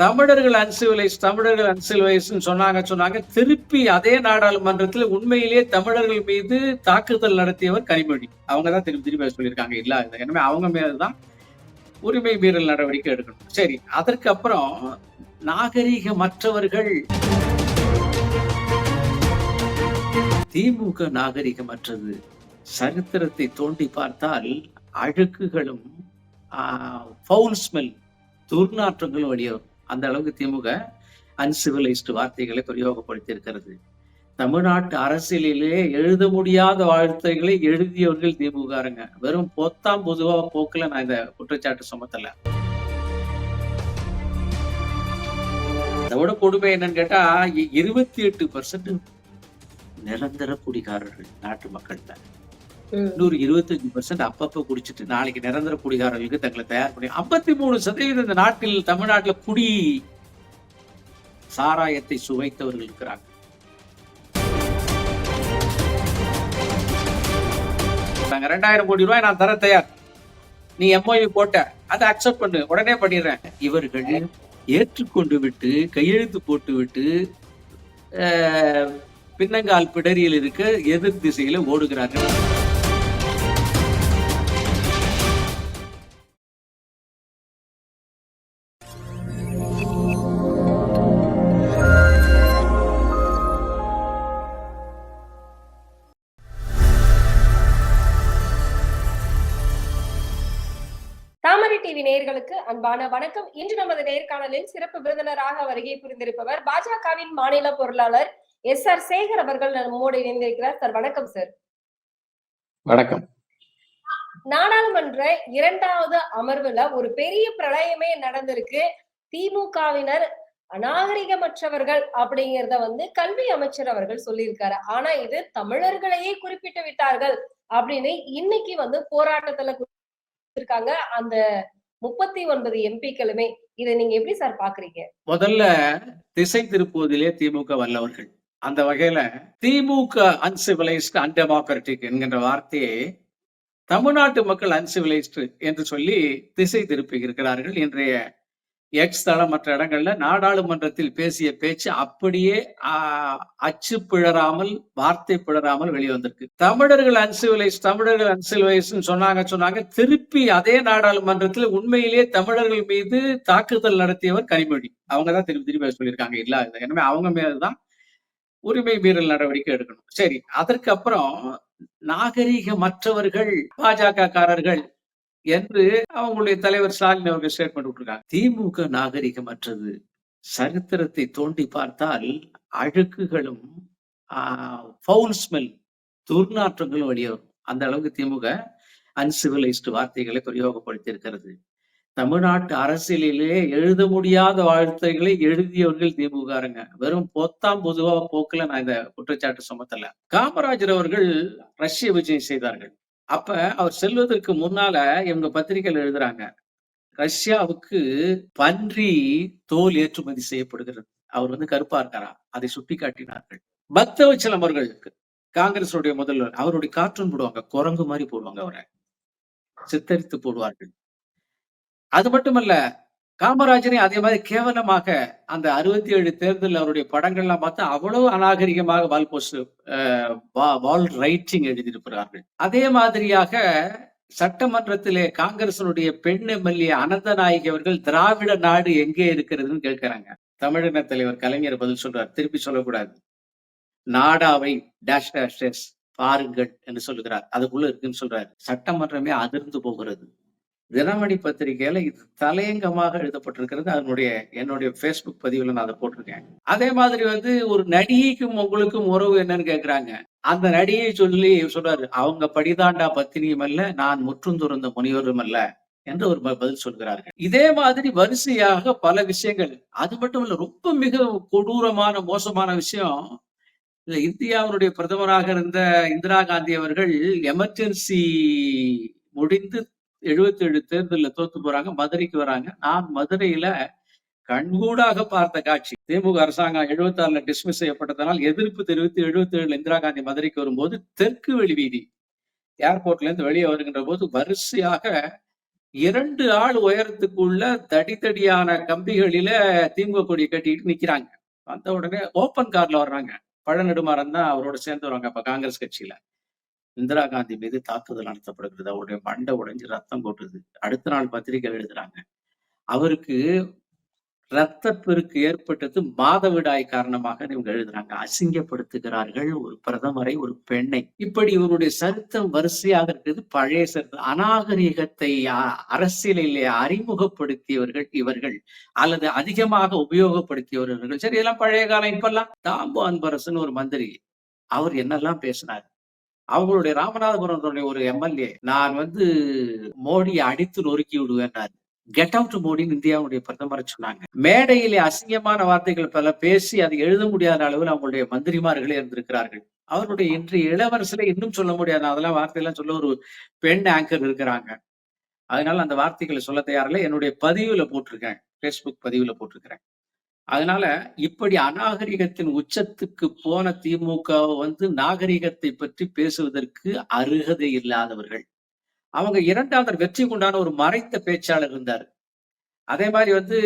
தமிழர்கள் அன்சிவிலைஸ் தமிழர்கள் அன்சிவிலைஸ் சொன்னாங்க சொன்னாங்க. திருப்பி அதே நாடாளுமன்றத்தில் உண்மையிலேயே தமிழர்கள் மீது தாக்குதல் நடத்தியவர் கனிமொழி. அவங்க தான் திருப்பி திருப்பி சொல்லியிருக்காங்க இல்ல எனவே அவங்க மேலதான் உரிமை மீறல் நடவடிக்கை எடுக்கணும். சரி அதற்கு அப்புறம் நாகரிகமற்றவர்கள். திமுக நாகரிகமற்றது. சரித்திரத்தை தோண்டி பார்த்தால் அழுக்குகளும் ஃபவுல் ஸ்மெல் துர்நாற்றங்களும் வெளியேறும். அந்த அளவுக்கு திமுக அன்சிவிலைஸ்டு வார்த்தைகளை பிரயோகப்படுத்தி இருக்கிறது தமிழ்நாட்டு அரசியலிலே எழுத முடியாத வார்த்தைகளை எழுதியவர்கள் திமுகங்க வெறும் பொத்தாம் பொதுவா போக்கில் நான் இந்த குற்றச்சாட்டு சுமத்தல. அதை விட கொடுமை என்னன்னு கேட்டா இருபத்தி எட்டு பர்சன்ட் நிரந்தர குடிகாரர்கள் நாட்டு மக்கள்ல இன்னொரு இருபத்தஞ்சு பர்சன்ட் அப்பப்ப குடிச்சிட்டு நாளைக்கு நிரந்தர குடிகாரர்களுக்கு தங்களை தயார் பண்ணி ஐம்பத்தி மூணு சதவீதம் இந்த நாட்டில் தமிழ்நாட்டில் குடி சாராயத்தை சுவைத்தவர்கள் இருக்கிறாங்க. நாங்க ரெண்டாயிரம் கோடி ரூபாய் நான் தர தயார். நீ எம்ஓயு போட்ட அதை அக்செப்ட் பண்ணு உடனே பண்ணிடுறேன். இவர்கள் ஏற்றுக்கொண்டு விட்டு கையெழுத்து போட்டு விட்டு பின்னங்கால் பிடரியில் இருக்க எதிர் திசையில ஓடுகிறார்கள். அன்பான வணக்கம். இன்று நமது நேர்காணலில் சிறப்பு விருந்தினராக வருகை புரிந்திருப்பவர் பாஜகவின் மாநில பொருளாளர் எஸ் ஆர் சேகர் அவர்கள் நம்மோடு இணைந்திருக்கிறார். சார் வணக்கம் சார். வணக்கம். நாடாளுமன்ற இரண்டாவது அமர்வுல ஒரு பெரிய பிரளயமே நடந்திருக்கு. திமுகவினர் அநாகரிகமற்றவர்கள் அப்படிங்கறத வந்து கல்வி அமைச்சர் அவர்கள் சொல்லியிருக்காரு. ஆனா இது தமிழர்களையே குறிப்பிட்டு விட்டார்கள் அப்படின்னு இன்னைக்கு வந்து போராட்டத்துல இருக்காங்க அந்த முப்பத்தி ஒன்பது எம்பிக்களுமே இதை நீங்க எப்படி சார் பாக்குறீங்க முதல்ல திசை திருப்புவதிலே திமுக வல்லவர்கள். அந்த வகையில திமுக அன்சிவிலைஸ்டு அன்டெமோக்ராட்டிக் என்கின்ற வார்த்தையை தமிழ்நாட்டு மக்கள் அன்சிவிலைஸ்டு என்று சொல்லி திசை திருப்பி இருக்கிறார்கள். இன்றைய எக்ஸ் தளம் மற்ற இடங்கள்ல நாடாளுமன்றத்தில் பேசிய பேச்சு அப்படியே அச்சு பிழறாமல் வார்த்தை பிழறாமல் வெளிவந்திருக்கு. தமிழர்கள் அன்சிவிலைஸ் தமிழர்கள் அன்சிவிலைஸ் சொன்னாங்க சொன்னாங்க. திருப்பி அதே நாடாளுமன்றத்தில் உண்மையிலேயே தமிழர்கள் மீது தாக்குதல் நடத்தியவர் கனிமொழி. அவங்க தான் திருப்பி திருப்பி சொல்லியிருக்காங்க. இல்ல எனவே அவங்க மேலதான் உரிமை மீறல் நடவடிக்கை எடுக்கணும். சரி அதற்கு அப்புறம் நாகரிகமற்றவர்கள் பாஜக காரர்கள் என்று அவங்களுடைய தலைவர் ஸ்டாலின் அவர்கள் ஸ்டேட்மெண்ட் விட்டுருக்காங்க. திமுக நாகரிகமற்றது. சரித்திரத்தை தோண்டி பார்த்தால் அழுக்குகளும் ஃபவுல் ஸ்மெல் துர்நாற்றங்களும் வெளியேறும். அந்த அளவுக்கு திமுக அன்சிவிலைஸ்டு வார்த்தைகளை பிரயோகப்படுத்தி இருக்கிறது தமிழ்நாட்டு அரசியலிலே எழுத முடியாத வார்த்தைகளை எழுதியவர்கள் திமுகங்க வெறும் பொத்தாம் பொதுவா போக்குல நான் இந்த குற்றச்சாட்டு சுமத்தல. காமராஜர் அவர்கள் ரஷ்ய விஜயம் செய்தார்கள். அப்ப அவர் செல்வதற்கு முன்னால இவங்க பத்திரிகையில் எழுதுறாங்க ரஷ்யாவுக்கு பன்றி தோல் ஏற்றுமதி செய்யப்படுகிறது. அவர் வந்து கருப்பா இருக்காரா? அதை சுட்டி காட்டினார்கள் பக்தவச்சலம் அவர்களுக்கு காங்கிரசுடைய முதல்வர் அவருடைய கார்ட்டூன் போடுவாங்க குரங்கு மாதிரி போடுவாங்க அவரை. சித்தரித்து போடுவார்கள். அது மட்டுமல்ல காமராஜரை அதே மாதிரி கேவலமாக அந்த அறுபத்தி ஏழு தேர்தல் அவருடைய படங்கள்லாம் பார்த்தா அவ்வளவு அநாகரிகமாக வால் போஸ்ட் வால் ரைட்டிங் எழுதியிருக்கிறார்கள். அதே மாதிரியாக சட்டமன்றத்திலே காங்கிரசனுடைய பெண் எம்எல்ஏ அனந்தநாயகி அவர்கள் திராவிட நாடு எங்கே இருக்கிறதுன்னு கேட்கிறாங்க. தமிழின தலைவர் கலைஞர் பதில் சொல்றார். திருப்பி சொல்லக்கூடாது. நாடாவை டேஷ் டேஷ் பாருங்கள் என்று சொல்லுகிறார். அதுக்குள்ள இருக்குன்னு சொல்றாரு. சட்டமன்றமே அதிர்ந்து போகிறது. தினமணி பத்திரிகையில இது தலையங்கமாக எழுதப்பட்டிருக்கிறது. அதனுடைய என்னுடைய ஃபேஸ்புக் பதிவுல நான் அதை போட்டிருக்கேன். அதே மாதிரி வந்து ஒரு நடிகைக்கும் உங்களுக்கும் உறவு என்னன்னு கேக்குறாங்க. அந்த நடிகை சொல்லி சொல்றாரு அவங்க படிதாண்டா பத்தினியும் அல்ல நான் முற்றும் துறந்த முனிவரும் அல்ல என்று ஒரு பதில் சொல்கிறார்கள். இதே மாதிரி வரிசையாக பல விஷயங்கள். அது மட்டும் இல்ல ரொம்ப மிக கொடூரமான மோசமான விஷயம். இந்த இந்தியாவுடைய பிரதமராக இருந்த இந்திரா காந்தி அவர்கள் எமர்ஜென்சி முடிந்து 77 ஏழு தேர்தலில் தோத்து போறாங்க மதுரைக்கு வராங்க. நான் மதுரையில கண்கூடாக பார்த்த காட்சி திமுக அரசாங்கம் 76 ஆறுல டிஸ்மிஸ் செய்யப்பட்டதனால் எதிர்ப்பு தெரிவித்து 77 ஏழுல இந்திரா காந்தி மதுரைக்கு வரும்போது தெற்கு வெளி வீதி ஏர்போர்ட்ல இருந்து வெளியே வருகின்ற போது வரிசையாக இரண்டு ஆள் உயரத்துக்குள்ள தடி தடியான கம்பிகளில திமுக கொடியை கட்டிட்டு நிக்கிறாங்க. வந்த உடனே ஓப்பன் கார்ல வர்றாங்க. பழநெடுமாறன் தான் அவரோட சேர்ந்து வருவாங்க அப்ப காங்கிரஸ் கட்சியில. இந்திரா காந்தி மீது தாக்குதல் நடத்தப்படுகிறது. அவருடைய மண்டை உடைஞ்சு ரத்தம் கொட்டுது. அடுத்த நாள் பத்திரிகை எழுதுறாங்க. அவருக்கு ரத்தப்பெருக்கு ஏற்பட்டது மாதவிடாய் காரணமாக இவங்க எழுதுறாங்க. அசிங்கப்படுத்துகிறார்கள் ஒரு பிரதமரை ஒரு பெண்ணை. இப்படி இவருடைய சரித்தம் வரிசையாக இருக்கிறது. பழைய சரித்தம் அநாகரிகத்தை அரசியலிலே அறிமுகப்படுத்தியவர்கள் இவர்கள். அல்லது அதிகமாக உபயோகப்படுத்தியவர்கள் சரி எல்லாம் பழைய காலம். இப்பெல்லாம் தாம்பு அன்பரசன் ஒரு மந்திரி. அவர் என்னெல்லாம் பேசினார்? அவங்களுடைய ராமநாதபுரத்துடைய ஒரு எம்எல்ஏ நான் வந்து மோடியை அடித்து நொறுக்கி விடுவேன்னாரு கெட் அவுட் மோடின்னு இந்தியாவுடைய பிரதமரை சொன்னாங்க. மேடையிலே அசிங்கமான வார்த்தைகள் பல பேசி அதை எழுத முடியாத அளவில் அவங்களுடைய மந்திரிமார்களே இருந்திருக்கிறார்கள். அவருடைய இன்றைய இளவரசில இன்னும் சொல்ல முடியாது. அதெல்லாம் வார்த்தையெல்லாம் சொல்ல ஒரு பெண் ஆங்கர் இருக்கிறாங்க. அதனால அந்த வார்த்தைகளை சொல்ல தயாரில்லை. என்னுடைய பதிவுல போட்டிருக்கேன். ஃபேஸ்புக் பதிவுல போட்டிருக்கிறேன். அதனால இப்படி அநாகரிகத்தின் உச்சத்துக்கு போன திமுக வந்து நாகரிகத்தை பற்றி பேசுவதற்கு அருகதை இல்லாதவர்கள். அவங்க இரண்டாவது வெற்றி கொண்டான ஒரு மறைத்த பேச்சாளர் இருந்தார். அதே மாதிரி வந்து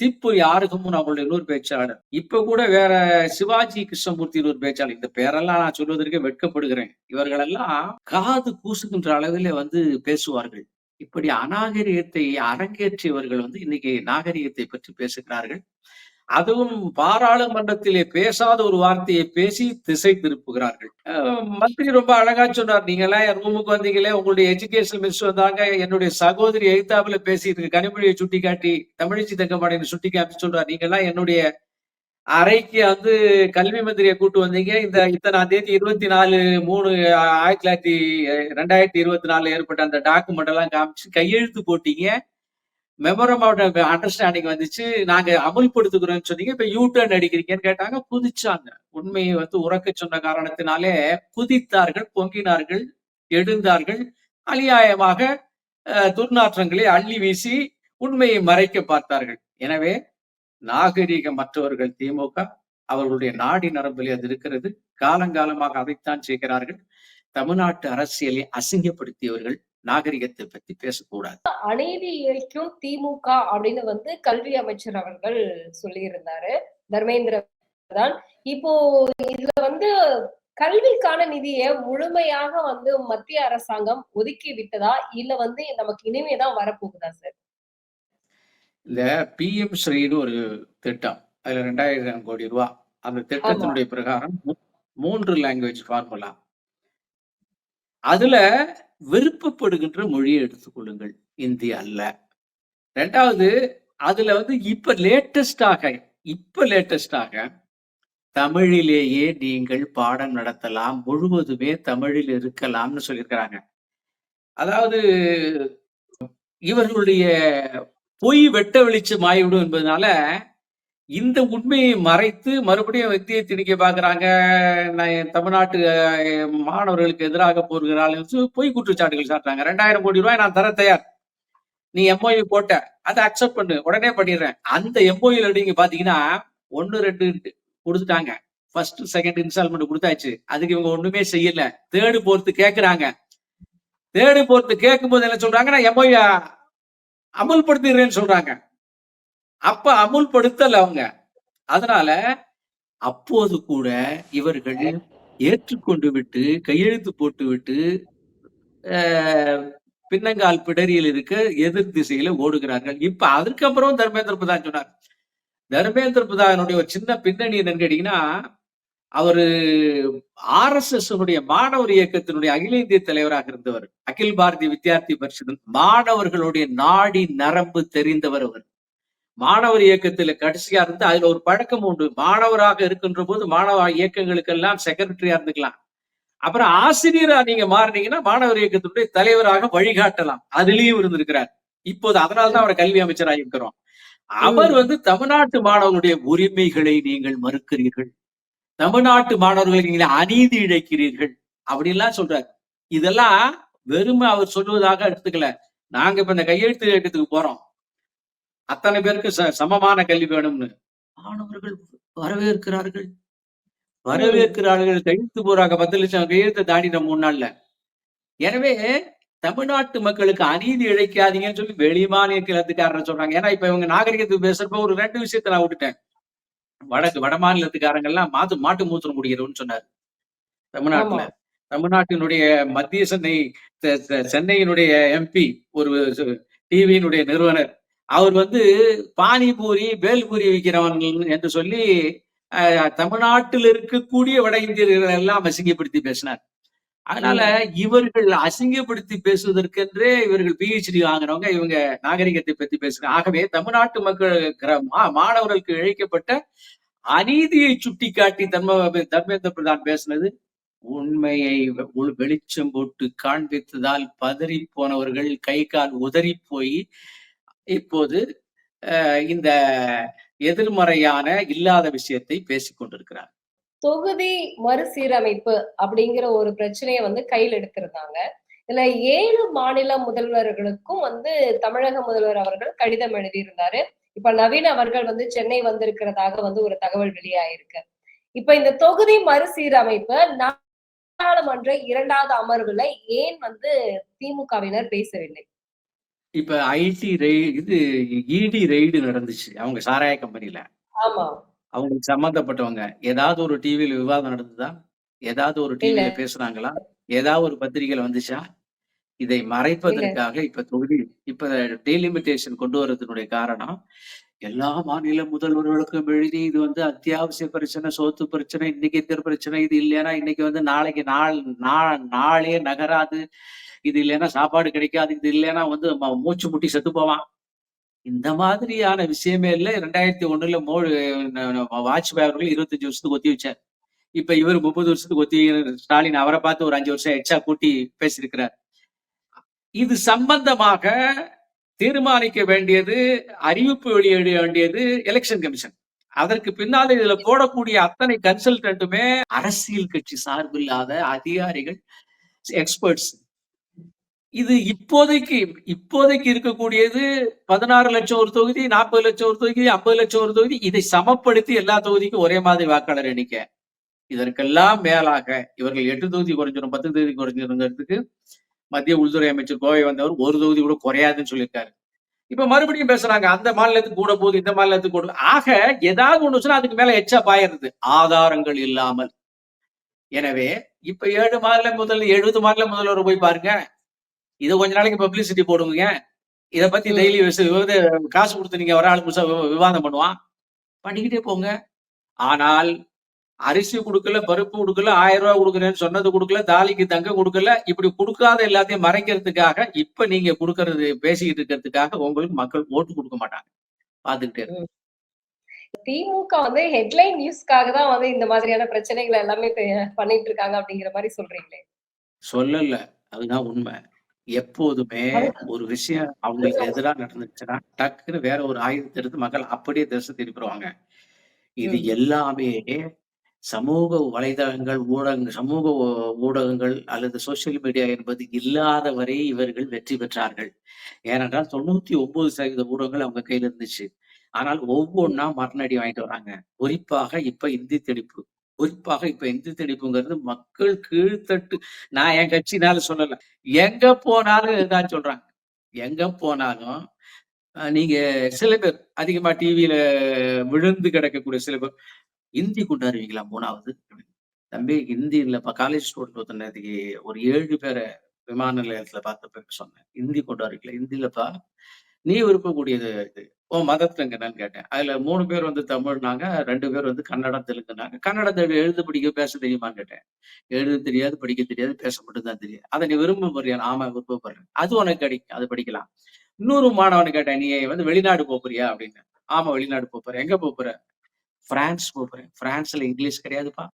தீப்புரி ஆறுகமும் அவங்களுடைய இன்னொரு பேச்சாளர். இப்ப கூட வேற சிவாஜி கிருஷ்ணமூர்த்தி ஒரு பேச்சாளர். இந்த பேரெல்லாம் நான் சொல்வதற்கு வெட்கப்படுகிறேன். இவர்களெல்லாம் காது கூசுகின்ற அளவிலே வந்து பேசுவார்கள். இப்படி அநாகரிகத்தை அரங்கேற்றியவர்கள் வந்து இன்னைக்கு நாகரிகத்தை பற்றி பேசுகிறார்கள். அதுவும் பாராளுமன்றத்திலே பேசாத ஒரு வார்த்தையை பேசி திசை திருப்புகிறார்கள். மந்திரி ரொம்ப அழகா சொன்னார். நீங்க எல்லாம் என் ரூமுக்கு வந்தீங்களே உங்களுடைய எஜுகேஷன் மினிஸ்டர் வந்தாங்க என்னுடைய சகோதரி எழுத்தாப்புல பேசிட்டு இருக்கு. கனிமொழியை சுட்டி காட்டி தமிழிச்சி தங்கப்பாடியை சுட்டி காட்டி சொல்றார். நீங்க எல்லாம் என்னுடைய அறைக்கு வந்து கல்வி மந்திரியை கூட்டு வந்தீங்க. இந்த இத்தனாம் தேதி இருபத்தி நாலு மூணு ஆயிரத்தி தொள்ளாயிரத்தி ரெண்டாயிரத்தி இருபத்தி நாலுல ஏற்பட்ட அந்த டாக்குமெண்ட் எல்லாம் காமிச்சு கையெழுத்து போட்டீங்க. மெமரம் ஆஃப் அண்டர்ஸ்டாண்டிங் வந்துச்சு. நாங்க அமல்படுத்துக்கிறோம்னு சொன்னீங்க. இப்ப யூ டர்ன் அடிக்கிறீங்கன்னு கேட்டாங்க. குதிச்சாங்க. உண்மையை வந்து உறக்க சொன்ன காரணத்தினாலே குதித்தார்கள் பொங்கினார்கள் எழுந்தார்கள். அநியாயமாக துர்நாற்றங்களை அள்ளி வீசி உண்மையை மறைக்க பார்த்தார்கள். எனவே நாகரீகமற்றவர்கள் திமுக அவர்களுடைய நாடி நரம்பில் அது இருக்கிறது. காலங்காலமாக அதைத்தான் செய்கிறார்கள். தமிழ்நாட்டு அரசியலை அசிங்கப்படுத்தியவர்கள் நாகரிகத்தை பத்தி பேசக்கூடாது. அநீதி இழைக்கும் திமுக அப்படின்னு வந்து கல்வி அமைச்சர் அவர்கள் சொல்லியிருந்தாரு. தர்மேந்திர தான். இப்போ இதுல வந்து கல்விக்கான நிதியை முழுமையாக வந்து மத்திய அரசாங்கம் ஒதுக்கி விட்டதா? இல்ல வந்து நமக்கு இனிமேதான் வரப்போகுதா சார்? இந்த பிஎம் ஸ்ரீன்னு ஒரு திட்டம். அதுல ரெண்டாயிரம் கோடி ரூபாய் அந்த திட்டத்தினுடைய பிரகாரம் மூன்று லாங்குவேஜ் ஃபார்முலா அதுல விருப்பப்படுகின்ற மொழியை எடுத்துக்கொள்ளுங்கள் இந்தி அல்ல. ரெண்டாவது அதுல வந்து இப்ப லேட்டஸ்டாக இப்ப லேட்டஸ்டாக தமிழிலேயே நீங்கள் பாடம் நடத்தலாம். முழுவதுமே தமிழில் இருக்கலாம்னு சொல்லியிருக்கிறாங்க அதாவது இவர்களுடைய பொய் வெட்ட வெளிச்சம் ஆகிவிடும் என்பதனால இந்த உண்மையை மறைத்து மறுபடியும் வெற்றியை திணிக்க பாக்குறாங்க நான் தமிழ்நாட்டு மாணவர்களுக்கு எதிராக போகிறாள் பொய் குற்றச்சாட்டுகள் சாட்டுறாங்க ரெண்டாயிரம் கோடி ரூபாய் நான் தர தயார். நீ எம்ஓயு போட்ட அதை அக்செப்ட் பண்ணு உடனே பண்ணிடுறேன். அந்த எம்ஓயுல நீங்க பாத்தீங்கன்னா ஒன்னு ரெண்டு கொடுத்துட்டாங்க. ஃபர்ஸ்ட் செகண்ட் இன்ஸ்டால்மெண்ட் கொடுத்தாச்சு. அதுக்கு இவங்க ஒண்ணுமே செய்யல. தேர்டு போர்த்து கேக்குறாங்க. தேர்டு போர்த்து கேட்கும் போது என்ன சொல்றாங்க நான் அமுல்படுத்திடுறேன்னு சொல்றாங்க. அப்ப அமுல்படுத்தல அவங்க. அதனால அப்போது கூட இவர்கள் ஏற்றுக்கொண்டு விட்டு கையெழுத்து போட்டு விட்டு பின்னங்கால் பிடரியில் இருக்க எதிர் திசையில ஓடுகிறார்கள். இப்ப அதுக்கப்புறம் தர்மேந்திர பிரதான் சொன்னார். தர்மேந்திர பிரதானுடைய ஒரு சின்ன பின்னணி என்னன்னு கேட்டீங்கன்னா அவரு ஆர் எஸ் எஸ் மாணவர் இயக்கத்தினுடைய அகில இந்திய தலைவராக இருந்தவர் அகில் பாரதிய வித்யார்த்தி பரிஷத் மாணவர்களுடைய நாடி நரம்பு தெரிந்தவர் அவர். மாணவர் இயக்கத்துல கடைசியா இருந்து அதுல ஒரு பழக்கம் உண்டு. மாணவராக இருக்கின்ற போது மாணவ இயக்கங்களுக்கெல்லாம் செக்ரட்டரியா இருந்துக்கலாம். அப்புறம் ஆசிரியரா நீங்க மாறினீங்கன்னா மாணவர் இயக்கத்தினுடைய தலைவராக வழிகாட்டலாம். அதுலயும் இருந்திருக்கிறார். இப்போது அதனால்தான் அவரை கல்வி அமைச்சராக இருக்கிறோம். அவர் வந்து தமிழ்நாட்டு மாணவர்களுடைய உரிமைகளை நீங்கள் மறுக்கிறீர்கள். தமிழ்நாட்டு மாணவர்களை நீங்கள் அநீதி இழைக்கிறீர்கள். அப்படின்லாம் சொல்றாரு. இதெல்லாம் வெறுமை அவர் சொல்லுவதாக எடுத்துக்கல. நாங்க இப்ப இந்த கையெழுத்து இயக்கத்துக்கு போறோம். அத்தனை பேருக்கு ச- சமமான கல்வி வேணும்னு. மாணவர்கள் வரவேற்கிறார்கள். வரவேற்கிறார்கள். கையெழுத்து போறாங்க. பத்து லட்சம் கையெழுத்தை தாண்டின மூணு நாள்ல. எனவே தமிழ்நாட்டு மக்களுக்கு அநீதி இழைக்காதீங்கன்னு சொல்லி வெளி மாநில சொல்றாங்க. ஏன்னா இப்ப இவங்க நாகரிகத்துக்கு பேசுறப்ப ஒரு ரெண்டு விஷயத்த நான் விட்டுட்டேன். வடக்கு வட மாநிலத்துக்காரங்க எல்லாம் மாத்து மாட்டு மூத்திரம் குடிக்கிறவன்னு சொன்னார். தமிழ்நாட்டுல. தமிழ்நாட்டினுடைய மத்திய சென்னை சென்னையினுடைய எம்பி ஒரு டிவியினுடைய நிறுவனர். அவர் வந்து பானிபூரி பேல்பூரி விற்கிறவன் என்று சொல்லி அஹ், தமிழ்நாட்டில் இருக்கக்கூடிய வட இந்தியர்கள் எல்லாம் அசிங்கப்படுத்தி பேசினார். அதனால இவர்கள் அசிங்கப்படுத்தி பேசுவதற்கென்றே இவர்கள் பிஹெச்டி வாங்குறவங்க இவங்க நாகரிகத்தை பத்தி பேசுறாங்க. ஆகவே தமிழ்நாட்டு மக்கள் மாணவர்களுக்கு இழைக்கப்பட்ட அநீதியை சுட்டிக்காட்டி தர்ம தர்மேந்திர பிரதான் பேசினது உண்மையை வெளிச்சம் போட்டு காண்பித்ததால் பதறி போனவர்கள் கை கால் உதறி போய் இப்போது இந்த எதிர்மறையான இல்லாத விஷயத்தை பேசிக் கொண்டிருக்கிறார் தொகுதி மறுசீரமைப்பு அப்படிங்கிற ஒரு பிரச்சனையை வந்து கையில் எடுத்திருந்தாங்க. இதுல ஏழு மாநில முதல்வர்களுக்கும் வந்து தமிழக முதல்வர் அவர்கள் கடிதம் எழுதியிருந்தாரு. இப்ப நவீன் அவர்கள் வந்து சென்னை வந்திருக்கிறதாக வந்து ஒரு தகவல் வெளியாயிருக்கு. இப்ப இந்த தொகுதி மறுசீரமைப்பு நாடாளுமன்ற இரண்டாவது அமர்வுல ஏன் வந்து திமுகவினர் பேசவில்லை? இப்ப ஐடி ரெய் இது இடி ரெய்டு நடந்துச்சு. அவங்க சாராய கம்பெனில ஆமா. அவங்களுக்கு சம்பந்தப்பட்டவங்க ஏதாவது ஒரு டிவியில விவாதம் நடந்ததா? ஏதாவது ஒரு டிவியில பேசுனாங்களா? ஏதாவது ஒரு பத்திரிகையில வந்துச்சா? இதை மறைப்பதற்காக இப்ப தொகுதி இப்ப டெலிமிட்டேஷன் கொண்டு வர்றதுனுடைய காரணம் எல்லா மாநில முதல்வர்களுக்கும் எழுதி இது வந்து அத்தியாவசிய பிரச்சனை சோத்து பிரச்சனை இன்னைக்கு இருக்கிற பிரச்சனை இது இல்லைன்னா இன்னைக்கு வந்து நாளைக்கு நாள் நா- நாளே நகராது. இது இல்லைன்னா சாப்பாடு கிடைக்காது. இது இல்லைன்னா வந்து ம- மூச்சு முட்டி செத்து போவான். இந்த மாதிரியான விஷயமே இல்ல. ரெண்டாயிரத்தி ஒண்ணுல மோ வாஜ்பாய் அவர்கள் இருபத்தஞ்சு வருஷத்துக்கு ஒத்தி வச்சார். இப்ப இவர் முப்பது வருஷத்துக்கு ஒத்தி ஸ்டாலின் அவரை பார்த்து ஒரு அஞ்சு வருஷம் எச்சா கூட்டி பேசியிருக்கிறார். இது சம்பந்தமாக தீர்மானிக்க வேண்டியது அறிவிப்பு வெளியிட வேண்டியது எலெக்ஷன் கமிஷன் அதற்கு பின்னால் இதுல போடக்கூடிய அத்தனை கன்சல்டன்ட்டுமே அரசியல் கட்சி சார்பில்லாத அதிகாரிகள் எக்ஸ்பர்ட்ஸ் இது இப்போதைக்கு இப்போதைக்கு இருக்கக்கூடியது பதினாறு லட்சம் ஒரு தொகுதி நாற்பது லட்சம் ஒரு தொகுதி ஐம்பது லட்சம் ஒரு தொகுதி இதை சமப்படுத்தி எல்லா தொகுதிக்கும் ஒரே மாதிரி வாக்காளர் எண்ணிக்க. இதற்கெல்லாம் மேலாக இவர்கள் எட்டு தொகுதி குறைஞ்சிடும் பத்து தொகுதி குறைஞ்சிருங்கிறதுக்கு மத்திய உள்துறை அமைச்சர் கோவை வந்தவர் ஒரு தொகுதி கூட குறையாதுன்னு சொல்லியிருக்காரு. இப்ப மறுபடியும் பேசுறாங்க அந்த மாநிலத்துக்கு கூட போகுது இந்த மாநிலத்துக்கு கூட ஆக ஏதாவது ஒண்ணு சொன்னா அதுக்கு மேல எச்சா பாயிருது ஆதாரங்கள் இல்லாமல். எனவே இப்ப ஏழு மாநில முதல் எழுபது மாநில முதல்வர் போய் பாருங்க இதை கொஞ்ச நாளைக்கு பப்ளிசிட்டி போடுங்க இத பத்தி. டெய்லி காசு கொடுத்து நீங்க ஒரு ஆள் முழுசா விவா- விவாதம் பண்ணுவான். பண்ணிக்கிட்டே போங்க. ஆனால் அரிசி கொடுக்கல பருப்பு கொடுக்கல ஆயிரம் ரூபாய் கொடுக்குறேன்னு சொன்னது கொடுக்கல தாலிக்கு தங்க கொடுக்கல இப்படி கொடுக்காத எல்லாத்தையும் மறைக்கிறதுக்காக இப்ப நீங்க கொடுக்கறது பேசிக்கிட்டு இருக்கிறதுக்காக உங்களுக்கு மக்கள் ஓட்டு கொடுக்க மாட்டாங்க. பாத்துக்கிட்டே. திமுக வந்து ஹெட்லைன் நியூஸ்க்காக தான் வந்து இந்த மாதிரியான பிரச்சனைகள் எல்லாமே பண்ணிட்டு இருக்காங்க அப்படிங்கிற மாதிரி சொல்றீங்களே. சொல்லல. அதுதான் உண்மை. எப்போதுமே ஒரு விஷயம் அவங்களுக்கு எதிராக நடந்துச்சுன்னா டக்குன்னு வேற ஒரு ஆயுதத்தை எடுத்து மக்கள் அப்படியே திசை திருப்பிடுவாங்க இது ம். எல்லாமே சமூக வலைதளங்கள் ஊடகங்கள் சமூக ஊ- ஊடகங்கள் அல்லது சோசியல் மீடியா என்பது இல்லாத வரை இவர்கள் வெற்றி பெற்றார்கள். ஏனென்றால் தொண்ணூத்தி ஒன்பது சதவீத ஊடகங்கள் அவங்க கையில இருந்துச்சு. ஆனால் ஒவ்வொன்றா மரணடி வாங்கிட்டு வராங்க. குறிப்பாக இப்ப இந்தி திணிப்பு குறிப்பாக இப்ப இந்தி திணிப்புங்கிறது மக்கள் கீழ்த்தட்டு நான் என் கட்சினால சொல்லல. எங்க போனாலும் இதுதான் சொல்றாங்க. எங்க போனாலும் நீங்க சில பேர் அதிகமா டிவியில விழுந்து கிடக்கக்கூடிய சில பேர் கொண்டு கொண்டாடுவீங்களா மூணாவது? தம்பி ஹிந்தி இல்லப்பா காலேஜ் ஸ்டூடெண்ட் ஒருத்தனதுக்கு ஒரு ஏழு பேரை விமான நிலையத்துல பார்த்தப்ப சொன்னேன் ஹிந்தி கொண்டாடுவீங்களா? ஹிந்தி இல்லப்பா நீ விருப்பக்கூடியது இது. ஓ மதத்துலங்க என்னன்னு கேட்டேன். அதுல மூணு பேர் வந்து தமிழ்னாங்க ரெண்டு பேர் வந்து கன்னடம் தெலுங்குனாங்க. கன்னடம் தெலுங்கு எழுத படிக்க பேச தெரியுமான்னு கேட்டேன். எழுத தெரியாது படிக்க தெரியாது பேச மட்டும்தான் தெரியும். அதை நீ விரும்ப போறியா ஆமா விருப்பப்படுறேன் அது உனக்கு கிடைக்கும் அது படிக்கலாம். இன்னொரு மாணவனை கேட்டேன் நீ வந்து வெளிநாடு போறியா அப்படின்னு. ஆமா வெளிநாடு போறேன் எங்க போற பிரான்ஸ் போறேன் பிரான்ஸ்ல இங்கிலீஷ் கிடையாதுப்பா.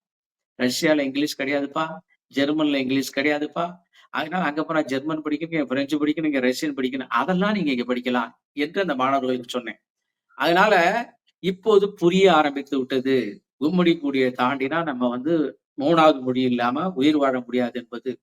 ரஷ்யால இங்கிலீஷ் கிடையாதுப்பா. ஜெர்மன்ல இங்கிலீஷ் கிடையாதுப்பா. அதனால அங்க போனா ஜெர்மன் படிக்கணும் பிரெஞ்சு படிக்கணும் இங்க ரஷ்யன் படிக்கணும் அதெல்லாம் நீங்க இங்க படிக்கலாம் என்று அந்த மாணவர்களுக்கு சொன்னேன். அதனால இப்போது புரிய ஆரம்பித்து விட்டது. கும்மடி கூடிய தாண்டினா நம்ம வந்து மூணாவது மொழி இல்லாம உயிர் வாழ முடியாது என்பது.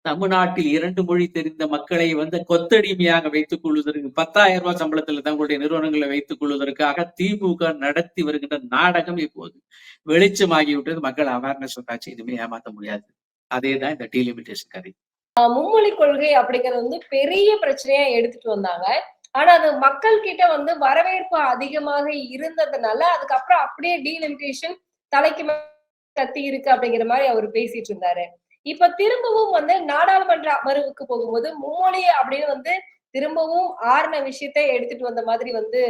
தமிழ்நாட்டில் இரண்டு மொழி தெரிந்த மக்களை வந்து கொத்தடிமையாக வைத்துக் கொள்வதற்கு பத்தாயிரம் ரூபாய் சம்பளத்துல தங்களுடைய நிறுவனங்களை வைத்துக் கொள்வதற்காக திமுக நடத்தி வருகின்ற நாடகம் இப்போது. வெளிச்சமாகிவிட்டது மக்கள் அவேர்னஸ் வந்தாச்சு எதுவுமே ஏமாத்த முடியாது. அதே தான் இந்த டீலிமிட்டேஷன் கதை. மும்மொழி கொள்கை அப்படிங்கறது வந்து பெரிய பிரச்சனையா எடுத்துட்டு வந்தாங்க. ஆனா அது மக்கள் கிட்ட வந்து வரவேற்பு அதிகமாக இருந்ததுனால அதுக்கப்புறம் அப்படியே டீலிமிட்டேஷன் தலைக்கு கத்தி இருக்கு அப்படிங்கிற மாதிரி அவர் பேசிட்டு இருந்தாரு. இப்ப திரும்பவும் வந்து நாடாளுமன்ற அமர்வுக்கு போகும்போது மும்மொழி அப்படின்னு வந்து திரும்பவும் ஆறுன விஷயத்த எடுத்துட்டு வந்த மாதிரி வந்து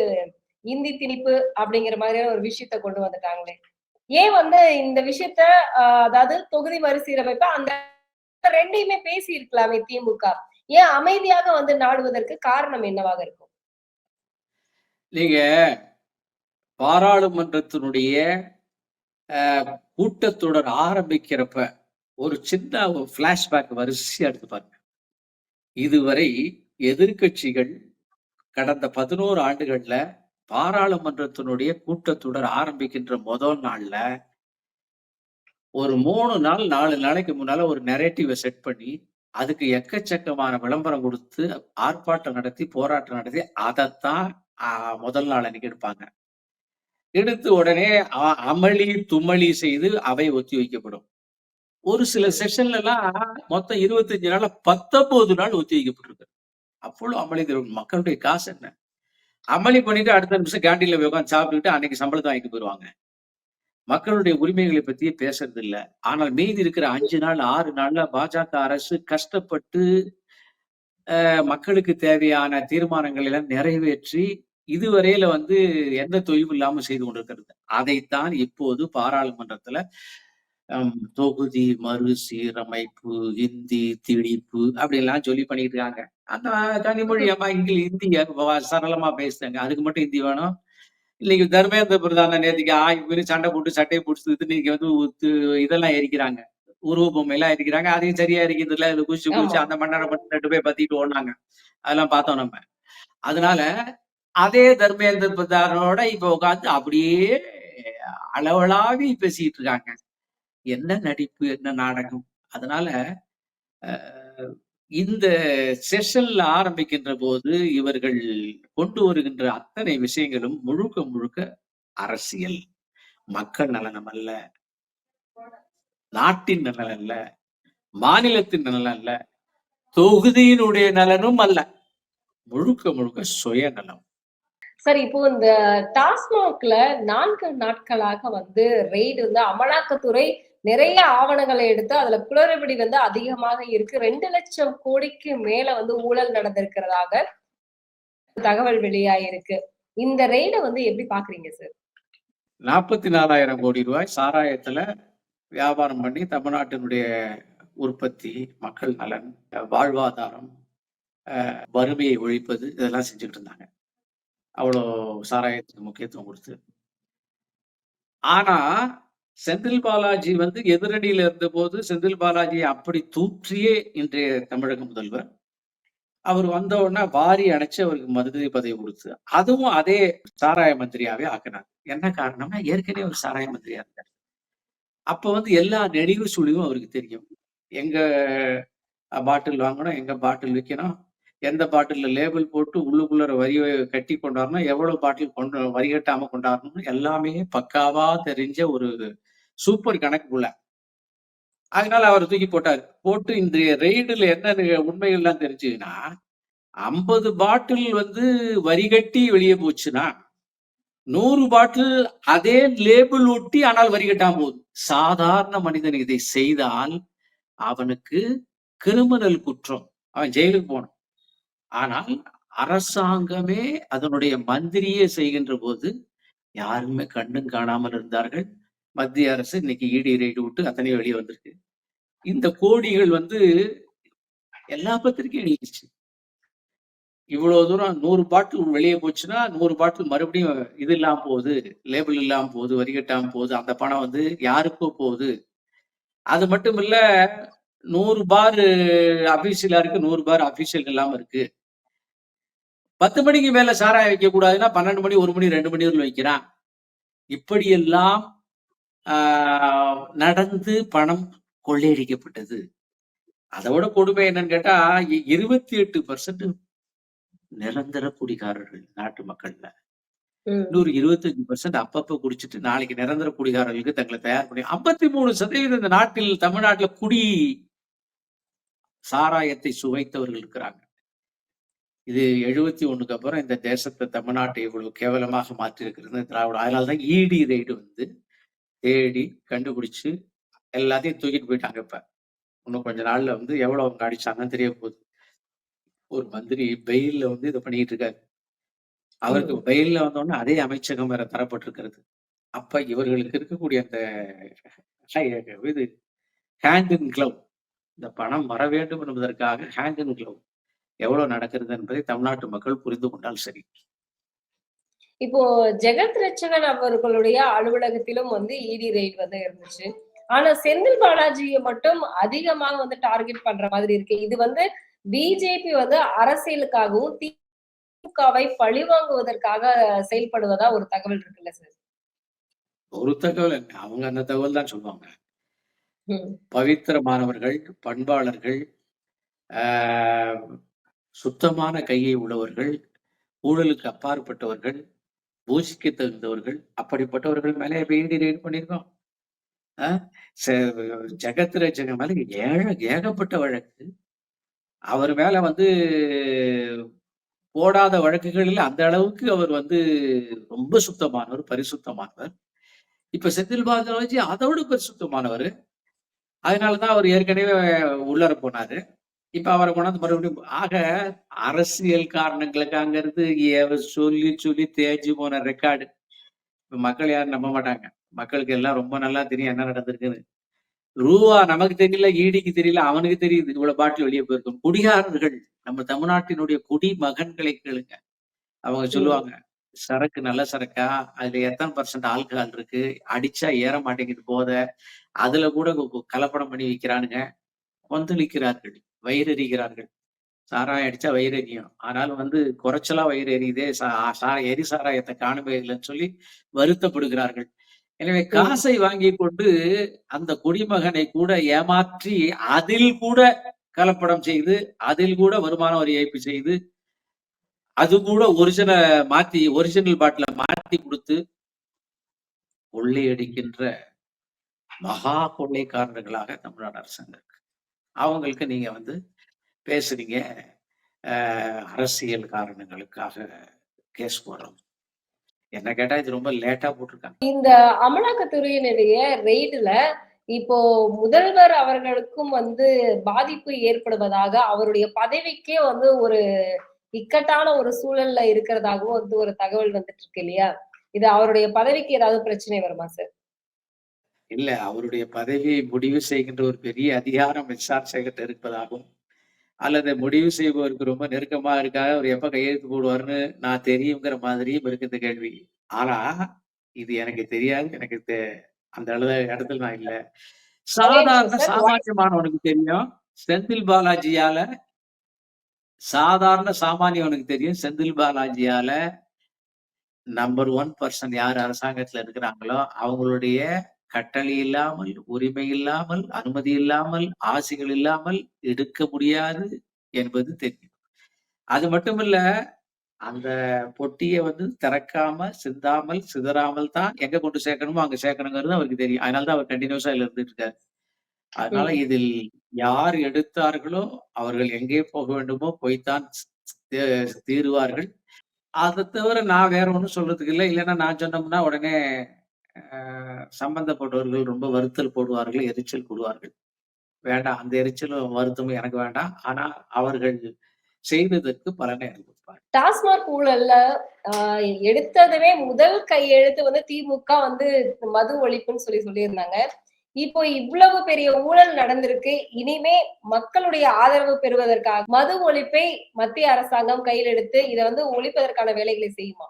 இந்தி திணிப்பு அப்படிங்கிற மாதிரியான ஒரு விஷயத்த கொண்டு வந்துட்டாங்களே. ஏன் வந்து இந்த விஷயத்த ஆஹ் அதாவது தொகுதி மறுசீரமைப்பு அந்த ரெண்டையுமே பேசி இருக்கலாமே திமுக. ஏன் அமைதியாக வந்து நாடுவதற்கு காரணம் என்னவாக இருக்கும்? நீங்க பாராளுமன்றத்தினுடைய கூட்டத்தொடர் ஆரம்பிக்கிறப்ப ஒரு சின்ன பிளாஷ்பேக் வரிசையா எடுத்து பாருங்க. இதுவரை எதிர்க்கட்சிகள் கடந்த பதினோரு ஆண்டுகள்ல பாராளுமன்றத்தினுடைய கூட்டத்தொடர் ஆரம்பிக்கின்ற முதல் நாள்ல ஒரு மூணு நாள் நாலு நாளைக்கு முன்னால ஒரு நெரேட்டிவை செட் பண்ணி அதுக்கு எக்கச்சக்கமான விளம்பரம் கொடுத்து ஆர்ப்பாட்டம் நடத்தி போராட்டம் நடத்தி அதைத்தான் ஆஹ், முதல் நாள் அன்னைக்கு எடுப்பாங்க. எடுத்து உடனே அ- அமளி தும்மளி செய்து அவை ஒத்தி வைக்கப்படும். ஒரு சில செஷன்ல எல்லாம் மொத்தம் இருபத்தஞ்சு நாள்ல பத்தொன்பது நாள் ஒத்தி வைக்கப்பட்டிருக்கு. அவ்வளவு அமளி மக்களுடைய காசு என்ன? அமளி பண்ணிட்டு அடுத்த நிமிஷம் கேண்டீன்ல போய் உட்காந்து சாப்பிட்டுட்டு அன்னைக்கு சம்பளத்தை வாங்கிட்டு போயிருவாங்க. மக்களுடைய உரிமைகளை பத்தியே பேசுறது இல்ல. ஆனால் மீதி இருக்கிற அஞ்சு நாள் ஆறு நாள்ல பாஜக அரசு கஷ்டப்பட்டு அஹ், மக்களுக்கு தேவையான தீர்மானங்கள் எல்லாம் நிறைவேற்றி இதுவரையில வந்து எந்த தொய்வு இல்லாம செய்து கொண்டிருக்கிறது. அதைத்தான் இப்போது பாராளுமன்றத்துல தொகுதி தொகுதி மறுசீரமைப்பு இந்தி திணிப்பு எல்லாம் சொல்லி பண்ணிட்டு இருக்காங்க அந்த கனிமொழி அம்மா இங்கிலீஷ் இந்தி சரளமா பேசுறாங்க. அதுக்கு மட்டும் இந்தி வேணும். இன்னைக்கு தர்மேந்திர பிரதான நேற்றுக்கு ஆய்வு சண்டை போட்டு சட்டையை பிடிச்சது இன்னைக்கு வந்து உத்து- இதெல்லாம் எரிக்கிறாங்க. உருவ பொம்மையெல்லாம் எரிக்கிறாங்க. அதையும் சரியா எரிக்கிறது இல்ல இது குச்சி குச்சி அந்த மண்ணரை மட்டும் ரெண்டு போய் பத்திட்டு ஓடினாங்க. அதெல்லாம் பார்த்தோம் நம்ம. அதனால அதே தர்மேந்திர பிரதானோட இப்ப உட்காந்து அப்படியே அளவலாவி பேசிட்டு இருக்காங்க என்ன நடிப்பு என்ன நாடகம்? அதனால இந்த செஷன்ல ஆரம்பிக்கின்ற போது இவர்கள் கொண்டு வருகின்ற அத்தனை விஷயங்களும் முழுக்க முழுக்க அரசியல். மக்கள் நலனம் அல்ல. நாட்டின் நலன் அல்ல. மாநிலத்தின் நலன் அல்ல. தொகுதியினுடைய நலனும் அல்ல. முழுக்க முழுக்க சுயநலம். சரி இப்போ இந்த டாஸ்மாக்ல நான்கு நாட்களாக வந்து ரெய்டு வந்து அமலாக்கத்துறை நிறைய ஆவணங்களை எடுத்து அதுல குளறுபடி வந்து அதிகமாக இருக்கு. ரெண்டு லட்சம் கோடிக்கு மேல வந்து ஊழல் நடந்திருக்கிறதாக தகவல் வெளியாயிருக்கு. இந்த ரெய்ட வந்து எப்படி பாக்குறீங்க சார் நாற்பத்தி நாலாயிரம் கோடி ரூபாய் சாராயத்துல வியாபாரம் பண்ணி தமிழ்நாட்டினுடைய உற்பத்தி மக்கள் நலன் வாழ்வாதாரம் அஹ், வறுமையை ஒழிப்பது இதெல்லாம் செஞ்சுக்கிட்டு இருந்தாங்க. அவ்வளோ சாராயத்துக்கு முக்கியத்துவம் கொடுத்து. ஆனா செந்தில் பாலாஜி வந்து எதிரணியில் இருந்த போது செந்தில் பாலாஜியை அப்படி தூற்றியே இன்றைய தமிழக முதல்வர். அவர் வந்த உடனே வாரி அணைச்சு அவருக்கு மந்திரி பதவி கொடுத்து அதுவும் அதே சாராய மந்திரியாவே ஆக்கினார். என்ன காரணம்னா ஏற்கனவே ஒரு சாராய மந்திரியா இருந்தார். அப்ப வந்து எல்லா நெடிவு சுழிவும் அவருக்கு தெரியும். எங்க பாட்டில் வாங்கணும் எங்க பாட்டில் விற்கணும் எந்த பாட்டில்ல லேபிள் போட்டு உள்ளுக்குள்ள வரி கட்டி கொண்டாடணும் எவ்வளவு பாட்டில் கொண்டு வரி கட்டாம கொண்டாடணும் எல்லாமே பக்காவா தெரிஞ்ச ஒரு சூப்பர் கணக்குள்ள அதனால அவர் தூக்கி போட்டார். போட்டு இந்த ரெய்டுல என்ன உண்மைகள்லாம் தெரிஞ்சுதுன்னா ஐம்பது பாட்டில் வந்து வரி கட்டி வெளியே போச்சுன்னா நூறு பாட்டில் அதே லேபிள் ஒட்டி ஆனால் வரி கட்டாம போகுது. சாதாரண மனிதன் இதை செய்தால் அவனுக்கு கிரிமினல் குற்றம். அவன் ஜெயிலுக்கு போனான் ஆனால் அரசாங்கமே அதனுடைய மந்திரியே செய்கின்ற போது யாருமே கண்ணும் காணாமல் இருந்தார்கள். மத்திய அரசு இன்னைக்கு இடி ரைடு விட்டு அத்தனையும் வெளியே வந்திருக்கு. இந்த கோடிகள் வந்து எல்லா பத்திரிகையும் எழுதிச்சு இவ்வளவு தூரம் நூறு பாட்டில் வெளியே போச்சுன்னா நூறு பாட்டில் மறுபடியும் இது இல்லாம போகுது லேபிள் இல்லாம போகுது வரி கட்டாம போகுது அந்த பணம் வந்து யாருக்கோ போகுது. அது மட்டும் இல்ல நூறு பார் அபிஷியலா இருக்கு நூறு பார் அபிஷியல் இல்லாம இருக்கு. பத்து மணிக்கு மேல சாராயம் வைக்க கூடாதுன்னா பன்னெண்டு மணி ஒரு மணி ரெண்டு மணி வரைக்கும் வைக்கிறான். இப்படியெல்லாம் நடந்து பணம் கொள்ளையடிக்கப்பட்டது. அதோட கொடுமை என்னன்னு கேட்டா இருபத்தி எட்டு பர்சன்ட் நிரந்தர குடிகாரர்கள் நாட்டு மக்கள்ல. இன்னொரு இருபத்தஞ்சு பர்சன்ட் அப்பப்ப குடிச்சிட்டு நாளைக்கு நிரந்தர குடிகாரர்களுக்கு தங்களை தயார் பண்ணி ஐம்பத்தி மூணு சதவீதம் இந்த நாட்டில் தமிழ்நாட்டுல குடி சாராயத்தை சுவைத்தவர்கள் இருக்கிறாங்க. இது எழுபத்தி ஒண்ணுக்கு அப்புறம் இந்த தேசத்தை தமிழ்நாட்டை இவ்வளவு கேவலமாக மாற்றி இருக்கிறது திராவிட அதனாலதான் இடி ரைடு வந்து தேடி கண்டுபிடிச்சு எல்லாத்தையும் தூக்கிட்டு போயிட்டாங்க இப்ப. இன்னும் கொஞ்ச நாள்ல வந்து எவ்வளவு அவங்க அடிச்சாங்கன்னு தெரிய போகுது ஒரு மந்திரி பெயில்ல வந்து இதை பண்ணிட்டு இருக்காரு. அவருக்கு பெயில்ல வந்தோடனே அதே அமைச்சகம் வேற தரப்பட்டிருக்கிறது. அப்ப இவர்களுக்கு இருக்கக்கூடிய அந்த இது ஹேண்ட் இன் கிளவ் இந்த பணம் வர வேண்டும் என்பதற்காக ஹேண்ட் இன் கிளவ் எவ்வளவு நடக்கிறது என்பதை தமிழ்நாட்டு மக்கள் புரிந்து கொண்டால் சரி. இப்போ ஜெகத் ரட்சகன் அவர்களுடைய அலுவலகத்திலும் வந்து இடி ரெய்ட் வந்து இருந்துச்சு. ஆனா செந்தில் பாலாஜியை மட்டும் அதிகமாக வந்து டார்கெட் பண்ற மாதிரி இருக்கு. இது வந்து பிஜேபி வந்து அரசியலுக்காகவும் திமுகவை பழிவாங்குவதற்காக செயல்படுவதா ஒரு தகவல் இருக்குல்ல சார்? ஒரு தகவல் அவங்க அந்த தகவல் தான் சொல்லுவாங்க. பவித்திரமானவர்கள் பண்பாளர்கள் ஆஹ், சுத்தமான கையை உள்ளவர்கள் ஊழலுக்கு அப்பாற்பட்டவர்கள் பூஜிக்க தகுந்தவர்கள் அப்படிப்பட்டவர்கள் மேலே வேண்டி ரீட் பண்ணியிருக்கோம் ஆஹ், ச- ஜெகத் ரட்சகன் மேல ஏழ ஏகப்பட்ட வழக்கு. அவர் மேல வந்து போடாத வழக்குகளில் அந்த அளவுக்கு அவர் வந்து ரொம்ப சுத்தமானவர் பரிசுத்தமானவர். இப்ப செந்தில் பாலாஜி அதோட பரிசுத்தமானவர். அதனாலதான் அவர் ஏற்கனவே உள்ளர போனாரு. இப்ப அவரை கொண்டாந்து மறுபடியும் ஆக அரசியல் காரணங்களுக்காங்கிறது சொல்லி சொல்லி தேஞ்சு போன ரெக்கார்டு இப்ப மக்கள் யாரும் நம்ப மாட்டாங்க. மக்களுக்கு எல்லாம் ரொம்ப நல்லா தெரியும் என்ன நடந்திருக்குன்னு. ரூவா நமக்கு தெரியல ஈடிக்கு தெரியல அவனுக்கு தெரியுது. இவ்வளவு பாட்டில் வெளியே போயிருக்கும். குடிகாரர்கள் நம்ம தமிழ்நாட்டினுடைய குடி மகன்களை கேளுங்க. அவங்க சொல்லுவாங்க சரக்கு நல்ல சரக்கா? அதுல எத்தனை பர்சன்ட் ஆல்கஹால் இருக்கு? அடிச்சா ஏற மாட்டேங்குது போத. அதுல கூட கலப்படம் பண்ணி வைக்கிறானுங்க. கொந்தளிக்கிறார்கள் வயிறெறிகிறார்கள் சாராயம் அடிச்சா வயிறு எரியும். ஆனாலும் வந்து குறைச்சலா வயிறு எரியுதே சா- எரி சாராயத்தை காணுமே இல்லைன்னு சொல்லி வருத்தப்படுகிறார்கள். எனவே காசை வாங்கி கொண்டு அந்த குடிமகனை கூட ஏமாற்றி அதில் கூட கலப்படம் செய்து அதில் கூட வருமான வரி ஏய்ப்பு செய்து அது கூட ஒரிஜினல் மாத்தி ஒரிஜினல் பாட்டில மாத்தி கொடுத்து கொள்ளையடிக்கின்ற மகா கொள்ளைக்காரர்களாக தமிழ்நாடு அரசாங்கம் அவங்களுக்கு நீங்க வந்து பேசுறீங்க. அரசியல் காரணங்களுக்காக கேஸ் போடுறோம். என்ன கேட்டா இது ரொம்ப லேட்டா போட்டிருக்காங்க. இந்த அமலாக்கத்துறையினுடைய ரெய்டுல இப்போ முதல்வர் அவர்களுக்கும் வந்து பாதிப்பு ஏற்படுவதாக அவருடைய பதவிக்கே வந்து ஒரு இக்கட்டான ஒரு சூழல்ல இருக்கிறதாகவும் வந்து ஒரு தகவல் வந்துட்டு இருக்கு இல்லையா? இது அவருடைய பதவிக்கு ஏதாவது பிரச்சனை வருமா சார்? இல்ல அவருடைய பதவியை முடிவு செய்கின்ற ஒரு பெரிய அதிகாரம் எஸ்ஆர் சேகர்ட்ட இருப்பதாகவும் அல்லது முடிவு செய்பவருக்கு ரொம்ப நெருக்கமா இருக்காக அவர் எப்ப கையெழுத்து போடுவாருன்னு நான் தெரியுங்கிற மாதிரியும் இருக்கு இந்த கேள்வி ஆனா இது எனக்கு தெரியாது எனக்கு அந்த அளவு இடத்துல நான் இல்ல சாதாரண. சாமானியமானவனுக்கு தெரியும் செந்தில் பாலாஜியால சாதாரண சாமானியவனுக்கு தெரியும் செந்தில் பாலாஜியால நம்பர் ஒன் பர்சன் யார் அரசாங்கத்துல இருக்கிறாங்களோ அவங்களுடைய கட்டளை இல்லாமல் உரிமை இல்லாமல் அனுமதி இல்லாமல் ஆசைகள் இல்லாமல் எடுக்க முடியாது என்பது தெரியும் அது மட்டுமல்ல அந்த பொட்டியை வந்து திறக்காம சிந்தாமல் சிதறாமல் தான் எங்க கொண்டு சேர்க்கணுமோ அங்க சேர்க்கணுங்கிறது அவருக்கு தெரியும். அதனாலதான் அவர் கண்டினியூஸா இதுல இருந்துட்டு இருக்காரு. அதனால இதில் யார் எடுத்தார்களோ அவர்கள் எங்கே போக வேண்டுமோ போய்த்தான் தீ- தீருவார்கள். அதை தவிர நான் வேற ஒண்ணும் சொல்றதுக்கு இல்லை. இல்லைன்னா நான் சொன்னோம்னா உடனே சம்பந்தப்பட்டவர்கள் ரொம்ப வருத்தல் போடுவார்கள் எரிச்சல் போடுவார்கள் வேண்டாம் அந்த எரிச்சலும் வருத்தமும் எனக்கு வேண்டாம். ஆனா அவர்கள் செய்ததற்கு பலனை அனுபவிப்பார் டாஸ்மாக் ஊழல்ல ஆஹ் எடுத்ததுமே முதல் கையெழுத்து வந்து திமுக வந்து மது ஒழிப்புன்னு சொல்லி சொல்லியிருந்தாங்க. இப்போ இவ்வளவு பெரிய ஊழல் நடந்திருக்கு. இனிமே மக்களுடைய ஆதரவு பெறுவதற்காக மது ஒழிப்பை மத்திய அரசாங்கம் கையில் எடுத்து இதை வந்து ஒழிப்பதற்கான வேலைகளை செய்யுமா?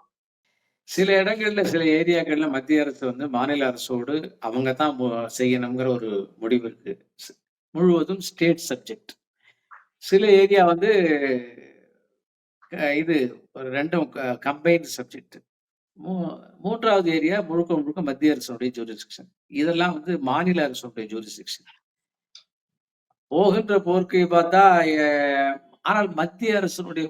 சில இடங்கள்ல சில ஏரியாக்கள்ல மத்திய அரசு வந்து மாநில அரசோடு அவங்க தான் மு- செய்யணுங்கிற ஒரு முடிவு இருக்கு. ஸ்- முழுவதும் ஸ்டேட் சப்ஜெக்ட் சில ஏரியா வந்து அஹ், இது ஒரு ரெண்டும் கம்பைன்ட் சப்ஜெக்ட் மூன்றாவது ஏரியா முழுக்க முழுக்க மத்திய அரசுடைய ஜூரிஸ்டிக்ஷன் இதெல்லாம் வந்து மாநில அரசுடைய ஜூரிஸ்டிக்ஷன் போகின்ற போர்க்கை பார்த்தா அஹ், ஆனால் மத்திய அரசினுடைய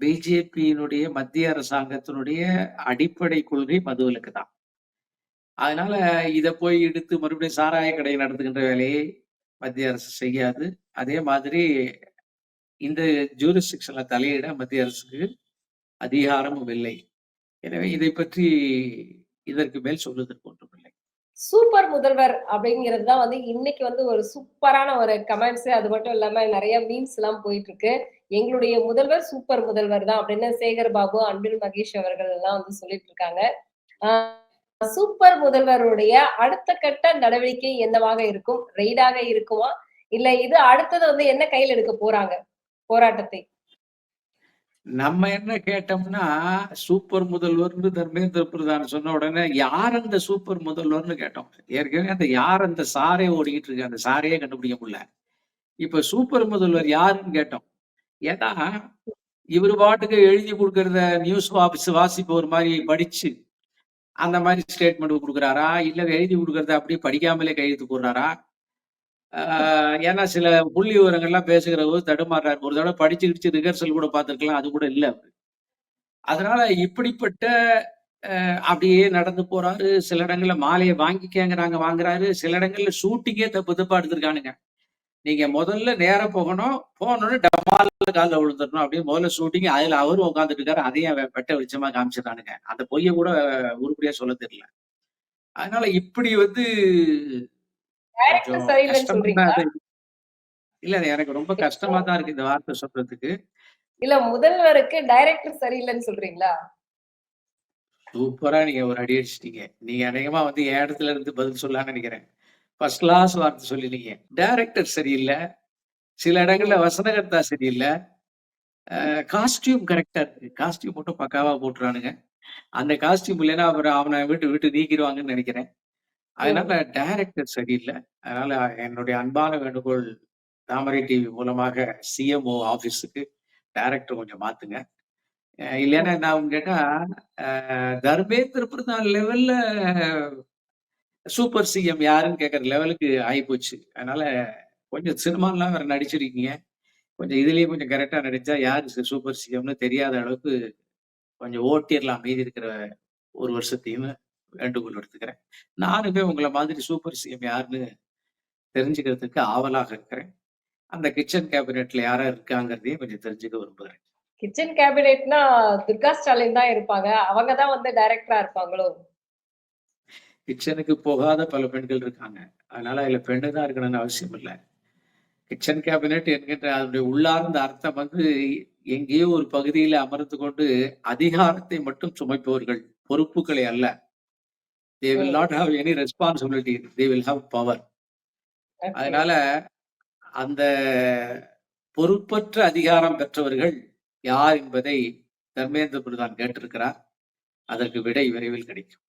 பிஜேபியினுடைய மத்திய அரசாங்கத்தினுடைய அடிப்படை கொள்கை மதுவிலக்கு தான் அதனால இதை போய் எடுத்து மறுபடியும் சாராய கடை நடத்துகின்ற வேலையை மத்திய அரசு செய்யாது. அதே மாதிரி இந்த ஜூரிஸ்டிக்ஷன்ல தலையிட மத்திய அரசுக்கு அதிகாரமும் இல்லை. எனவே இதை பற்றி இதற்கு மேல் சொல்வதற்கு ஒன்றுமில்லை. சூப்பர் முதல்வர் அப்படிங்கிறது தான் வந்து இன்னைக்கு வந்து ஒரு சூப்பரான ஒரு கமெண்ட்ஸ் அது மட்டும் இல்லாம நிறைய மீன்ஸ் எல்லாம் போயிட்டு இருக்கு. எங்களுடைய முதல்வர் சூப்பர் முதல்வர் தான் அப்படின்னு சேகர் பாபு, அன்பில் மகேஷ் அவர்கள் எல்லாம் வந்து சொல்லிட்டு இருக்காங்க. சூப்பர் முதல்வருடைய அடுத்த கட்ட நடவடிக்கை என்னவாக இருக்கும்? ரெய்டாக இருக்குமா? இல்ல இது அடுத்தது வந்து என்ன கையில் எடுக்க போறாங்க? போராட்டத்தை. நம்ம என்ன கேட்டோம்னா, சூப்பர் முதல்வர்னு தர்மேந்திர பிரதான் சொன்ன உடனே, யார் அந்த சூப்பர் முதல்வர்னு கேட்டோம். ஏற்கனவே அந்த யார் அந்த சாரே ஓடிக்கிட்டு இருக்கு. அந்த சாரையே கண்டுபிடிக்க முடியல. இப்ப சூப்பர் முதல்வர் யாருன்னு கேட்டோம். ஏன்னா, இவரு பாட்டுக்கு எழுதி கொடுக்கறத நியூஸ் வாபிஸ் வாசிப்பவர் மாதிரி படிச்சு, அந்த மாதிரி ஸ்டேட்மெண்ட் குடுக்குறாரா? இல்ல எழுதி கொடுக்கறத அப்படியே படிக்காமலே கையெழுத்து போடுறாரா? ஏன்னா சில புள்ளி விவரங்கள்லாம் பேசுகிறபோது தடுமாறுறாரு. ஒரு தடவை படிச்சு கிடிச்சு ரிஹர்சல் கூட பார்த்துருக்கலாம் அது கூட இல்லை அவர் அதனால இப்படிப்பட்ட அப்படியே நடந்து போறாரு. சில இடங்கள்ல மாலையை வாங்கிக்கங்கிறாங்க வாங்குறாரு. சில இடங்கள்ல ஷூட்டிங்கே தப்பு தப்பா எடுத்திருக்கானுங்க. நீங்க முதல்ல நேரம் போகணும். போனோனே டமால்னு காலில் விழுந்துடணும் அப்படின்னு முதல்ல ஷூட்டிங் அதுல அவரும் உட்காந்துட்டு இருக்காரு. அதையும் பெட்ட வெட்ட வெளிச்சமா காமிச்சுட்டானுங்க. அந்த பொய்ய கூட உருப்படியா சொல்ல தெரியல. அதனால இப்படி வந்து இல்ல எனக்கு ரொம்ப கஷ்டமா தான் இருக்கு இந்த வார்த்தை சொல்றதுக்கு. இல்ல முதல்வருக்கு டைரக்டர் சரியில்லன்னு சொல்றீங்களா? சூப்பரா நீங்க ஒரு அடி அடிச்சிட்டீங்க. நீங்க அநேகமா வந்து என் இடத்துல இருந்து பதில் சொல்லலாம்னு நினைக்கிறேன். ஃபர்ஸ்ட் கிளாஸ் வார்த்தை சொல்லிட்டீங்க. டைரக்டர் சரியில்ல. சில இடங்கள்ல வசனகர்த்தா சரியில்ல. காஸ்டியூம் கரெக்ட்டா இருக்கு. காஸ்டியூம் மட்டும் பக்காவா போட்டுறானுங்க. அந்த காஸ்டியூம் இல்லன்னா அப்புறம் அவன வீட்டு விட்டு நீக்கிருவாங்கன்னு நினைக்கிறேன். அதனால டைரக்டர் சரியில்ல. அதனால என்னுடைய அன்பான வேண்டுகோள் தாமரை டிவி மூலமாக சிஎம்ஓ ஆபீஸுக்கு டைரக்டர் கொஞ்சம் மாத்துங்க. இல்லன்னா ஆகும்னு கேட்டா, தர்மேந்திர பிரதான் லெவல்ல சூப்பர் சிஎம் யாருன்னு கேட்கிற லெவலுக்கு ஆயிப்போச்சு. அதனால கொஞ்சம் சினிமாலாம் வேற நடிச்சிருக்கீங்க. கொஞ்சம் இதுலயும் கொஞ்சம் கரெக்ட்டா நடிச்சா யாரு சூப்பர் சிஎம்னு தெரியாத அளவுக்கு கொஞ்சம் ஓட்டிறலாம் மீதி இருக்கிற 1 வருஷத்தையும்னு வேண்டுகோள் விடுத்துக்கிறேன். நானுமே உங்கள மாதிரி சூப்பர் சிஎம் யாருன்னு தெரிஞ்சுக்கிறதுக்கு ஆவலாக இருக்கிறேன். அந்த கிச்சன் கேபினெட்ல யார் இருக்காங்கிறதையும் கொஞ்சம் தெரிஞ்சுக்க விரும்புறேன். கிச்சன் கேபினெட்னா துர்கா ஸ்டாலின் தான் இருப்பாங்க. அவங்க தான் வந்து டைரக்டரா இருப்பாங்களோ? கிச்சனுக்கு போகாத பல பெண்கள் இருக்காங்க. அதனால அதுல பெண்ணு தான் இருக்கணும்னு அவசியம் இல்ல. கிச்சன் கேபினெட் என்கின்ற அதனுடைய உள்ளார்ந்த அர்த்தம் வந்து எங்கேயோ ஒரு பகுதியில அமர்ந்து கொண்டு அதிகாரத்தை மட்டும் சுமைப்பவர்கள். பொறுப்புகளை அல்ல. They will. Not have any responsibility. They will have power. அதனால அந்த பொறுப்பற்ற அதிகாரம் பெற்றவர்கள் யார் என்பதை தர்மேந்திர பிரதான் கேட்டிருக்கிறார். அதற்கு விடை விரைவில் கிடைக்கும்.